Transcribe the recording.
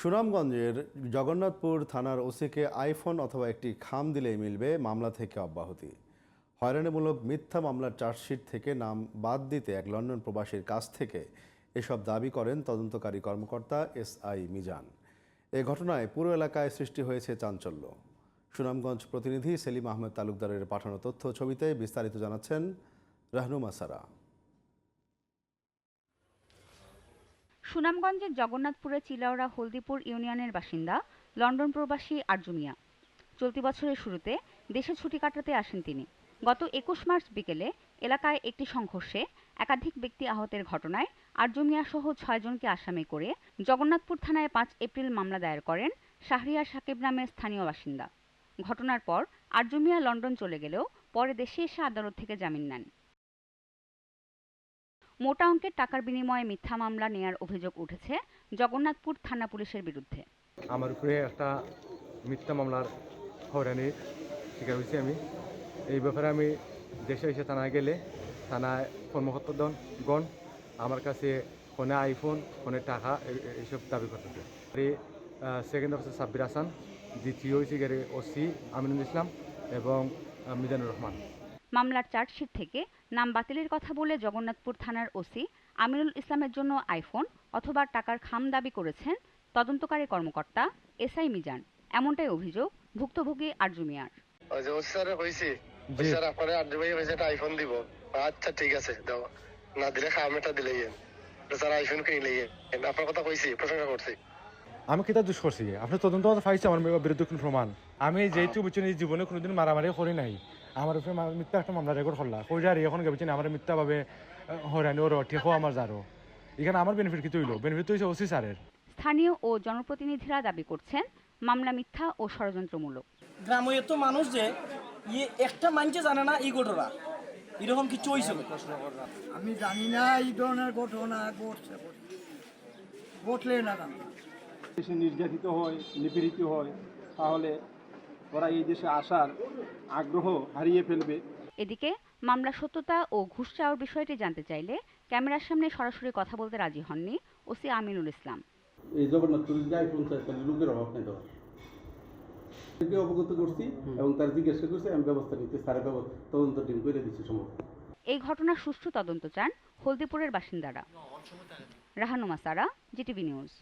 সুনামগঞ্জের জগন্নাথপুর থানার ওসিকে আইফোন অথবা একটি খাম দিলেই মিলবে মামলা থেকে অব্যাহতি। হয়রানিমূলক মিথ্যা মামলার চার্জশিট থেকে নাম বাদ দিতে এক লন্ডন প্রবাসীর কাছ থেকে এসব দাবি করেন তদন্তকারী কর্মকর্তা এস আই মিজান। এ ঘটনায় পুরো এলাকায় সৃষ্টি হয়েছে চাঞ্চল্য। সুনামগঞ্জ প্রতিনিধি সেলিম আহমেদ তালুকদারের পাঠানো তথ্য ছবিতে বিস্তারিত জানাচ্ছেন রাহনুমা সারা। সুনামগঞ্জের জগন্নাথপুরের চিলাওড়া হলদিপুর ইউনিয়নের বাসিন্দা, লন্ডন প্রবাসী আরজু মিয়া। চলতি বছরের শুরুতে দেশে ছুটি কাটাতে আসেন তিনি। গত একুশ মার্চ বিকেলে এলাকায় একটি সংঘর্ষে একাধিক ব্যক্তি আহতের ঘটনায় আরজু সহ ছয়জনকে আসামি করে জগন্নাথপুর থানায় পাঁচ এপ্রিল মামলা দায়ের করেন শাহরিয়ার সাকিব নামের স্থানীয় বাসিন্দা। ঘটনার পর আরজু লন্ডন চলে গেলেও পরে দেশে এসে আদালত থেকে জামিন নেন। মোটা অঙ্কের টাকার বিনিময়ে মিথ্যা মামলা নেয়ার অভিযোগ উঠেছে জগন্নাথপুর থানা পুলিশের বিরুদ্ধে। আমার উপরে একটা মিথ্যা মামলার হয়রানির শিকার হয়েছি আমি। এই ব্যাপারে আমি দেশে এসে থানায় গেলে, থানায় কর্মকর্তাগণ গণ আমার কাছে ফোনে আইফোন, ফোনে টাকা এইসব দাবি করতেছে। সেকেন্ড হচ্ছে সাব্বির হাসান, দ্বিতীয় হয়েছে ওসি আমিনুল ইসলাম এবং মিজানুর রহমান। মামলার চার্জশিট থেকে নাম বাতিলের কথা বলে জগন্নাথপুর থানার ওসি আমিনুল ইসলামের জন্য আইফোন অথবা টাকার খাম দাবি করেছেন তদন্তকারী কর্মকর্তা এসআই মিজান। এমনটাই অভিযোগ ভুক্তভোগী আরজু মিয়ার। আইফোন দিব। আচ্ছা ঠিক আছে দাও। না দিলে খাম দিলে আইফোন কিনলে আপনার কথা কইছি প্রশংসা করছি। আমি কিতা দুষ করছি? আপনি তদন্ত মতো পাইছে আমার বিরুদ্ধে কোনো প্রমাণ। আমি যেহেতু জীবনে কোনোদিন মারামারি করি নাই। আমার উপরে মিথ্যা একটা মামলা রেকর্ড করলা। কই যারি এখন গেছেন আমার মিথ্যাভাবে হয়রানি ওর ঠিকও আমার যারো এখানে আমার বেনিফিট কি তৈল? বেনিফিট হয়েছে ওসি স্যারের। স্থানীয় ও জনপ্রতিনিধিরা দাবি করছেন মামলা মিথ্যা ও ষড়যন্ত্রমূলক। গ্রামে এত মানুষ যে ইয়ে একটা মানুষে জানে না এই ঘটনা। এরকম কিছু হয়েছিল আমি জানি না এই ধরনের ঘটনা ঘটছে। ঘটলে না জানি। দেশে নির্যাতিত হয় নিপীড়িত হয় তাহলে ওরা এই দেশে আসার আগ্রহ হারিয়ে ফেলবে। এদিকে মামলা সত্যতা ও ঘুষ চাওয়ার বিষয়টি জানতে চাইলে ক্যামেরার সামনে সরাসরি কথা বলতে রাজি হননি ওসি আমিনুল ইসলাম। এই জগন্নাথপুর যে আইফোন চাই তাহলে লোকের অভাব নেই অবগত করছি এবং তার জিজ্ঞাসা করছি আমি ব্যবস্থা নিতে স্যারের ব্যবস্থা তদন্ত টিম করে দিচ্ছি সম্ভব এই ঘটনার সুষ্ঠু তদন্ত চান হলদিপুরের বাসিন্দারা। রাহানুমা সারা জিটিভি নিউজ।